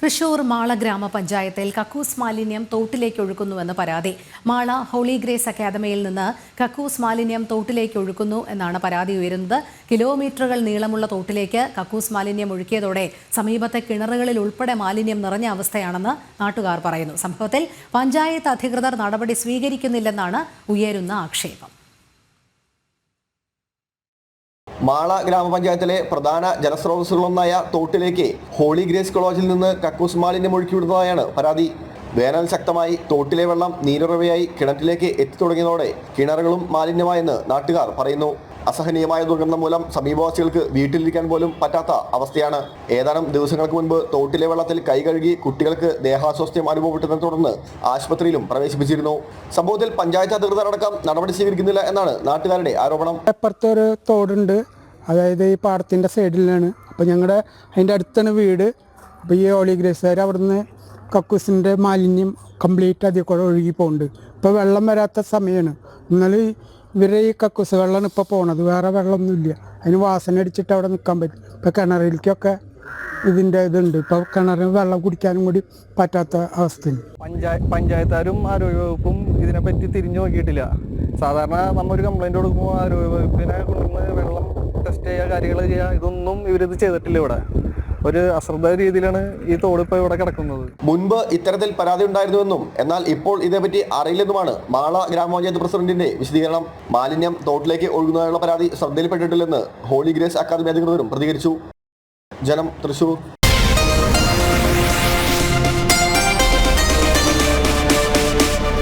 തൃശൂർ മാള ഗ്രാമപഞ്ചായത്തിൽ കക്കൂസ് മാലിന്യം തോട്ടിലേക്ക് ഒഴുക്കുന്നുവെന്ന് പരാതി. മാള ഹോളി ഗ്രേസ് അക്കാദമിയിൽ നിന്ന് കക്കൂസ് മാലിന്യം തോട്ടിലേക്ക് ഒഴുക്കുന്നു എന്നാണ് പരാതി ഉയരുന്നത്. കിലോമീറ്ററുകൾ നീളമുള്ള തോട്ടിലേക്ക് കക്കൂസ് മാലിന്യം ഒഴുക്കിയതോടെ സമീപത്തെ കിണറുകളിൽ ഉൾപ്പെടെ മാലിന്യം നിറഞ്ഞ അവസ്ഥയാണെന്ന് നാട്ടുകാർ പറയുന്നു. സംഭവത്തിൽ പഞ്ചായത്ത് അധികൃതർ നടപടി സ്വീകരിക്കുന്നില്ലെന്നാണ് ഉയരുന്ന ആക്ഷേപം. മാള ഗ്രാമപഞ്ചായത്തിലെ പ്രധാന ജലസ്രോതസ്സുകളൊന്നായ തോട്ടിലേക്ക് ഹോളി ഗ്രേസ് കോളേജിൽ നിന്ന് കക്കൂസ് മാലിന്യം ഒഴുക്കിവിടുന്നതായാണ് പരാതി. വേനൽ ശക്തമായി തോട്ടിലെ വെള്ളം നീരുറവയായി കിണറ്റിലേക്ക് എത്തിത്തുടങ്ങിയതോടെ കിണറുകളും മാലിന്യമായെന്ന് നാട്ടുകാർ പറയുന്നു. അസഹനീയമായ ദുർഗന്ധം മൂലം സമീപവാസികൾക്ക് വീട്ടിലിരിക്കാൻ പോലും പറ്റാത്ത അവസ്ഥയാണ്. ഏതാനും ദിവസങ്ങൾക്ക് മുൻപ് തോട്ടിലെ വെള്ളത്തിൽ കൈ കഴുകി കുട്ടികൾക്ക് ദേഹാസ്വാസ്ഥ്യം അനുഭവപ്പെട്ടതിനെ തുടർന്ന് ആശുപത്രിയിലും പ്രവേശിപ്പിച്ചിരുന്നു. സംഭവത്തിൽ പഞ്ചായത്ത് അധികൃതർ അടക്കം നടപടി സ്വീകരിക്കുന്നില്ല എന്നാണ് നാട്ടുകാരുടെ ആരോപണം. അപ്പുറത്തൊരു തോടുണ്ട്. അതായത് ഈ പാടത്തിന്റെ സൈഡിലാണ്. അപ്പോൾ ഞങ്ങളുടെ അതിന്റെ അടുത്താണ് വീട്. അപ്പോൾ ഈ ഓളിഗ്രേസുകാർ അവിടുന്ന് കക്കൂസിന്റെ മാലിന്യം കംപ്ലീറ്റ് അതിൽ കൂടെ ഒഴുകി പോകുന്നുണ്ട് ഇപ്പോൾ വെള്ളം വരാത്ത സമയമാണ് എന്നാൽ ഇവരെ ഈ കക്കൂസ് വെള്ളമാണ് ഇപ്പോൾ പോണത്. വേറെ വെള്ളമൊന്നുമില്ല. അതിന് വാസന അടിച്ചിട്ട് അവിടെ നിൽക്കാൻ പറ്റും. ഇപ്പോൾ കിണറിലേക്കൊക്കെ ഇതിന്റെ ഇതുണ്ട്. ഇപ്പോൾ കിണറിന് വെള്ളം കുടിക്കാനും കൂടി പറ്റാത്ത അവസ്ഥയാണ്. പഞ്ചായ പഞ്ചായത്താരും ആരോഗ്യവകുപ്പും ഇതിനെപ്പറ്റി തിരിഞ്ഞു നോക്കിയിട്ടില്ല. സാധാരണ നമ്മൊരു കംപ്ലൈന്റ് കൊടുക്കുമ്പോൾ ആരോഗ്യവകുപ്പിനെ കൊണ്ടുവന്ന് വെള്ളം കാര്യങ്ങൾ ചെയ്യുക ഇതൊന്നും ഇവരിത് ചെയ്തിട്ടില്ല ഇവിടെ. ഒരു അശ്രദ്ധ രീതിയിലാണ് ഈ തോട് ഇവിടെ കിടക്കുന്നത്. മുൻപ് ഇത്തരത്തിൽ പരാതി ഉണ്ടായിരുന്നുവെന്നും എന്നാൽ ഇപ്പോൾ ഇതേപറ്റി അറിയില്ലെന്നുമാണ് മാള ഗ്രാമപഞ്ചായത്ത് പ്രസിഡന്റിന്റെ വിശദീകരണം. മാലിന്യം തോട്ടിലേക്ക് ഒഴുകുന്നതിനുള്ള പരാതി ശ്രദ്ധയിൽപ്പെട്ടിട്ടില്ലെന്ന് ഹോളി ഗ്രേസ് അക്കാദമി അധികൃതരും പ്രതികരിച്ചു. ജനം തൃശൂർ.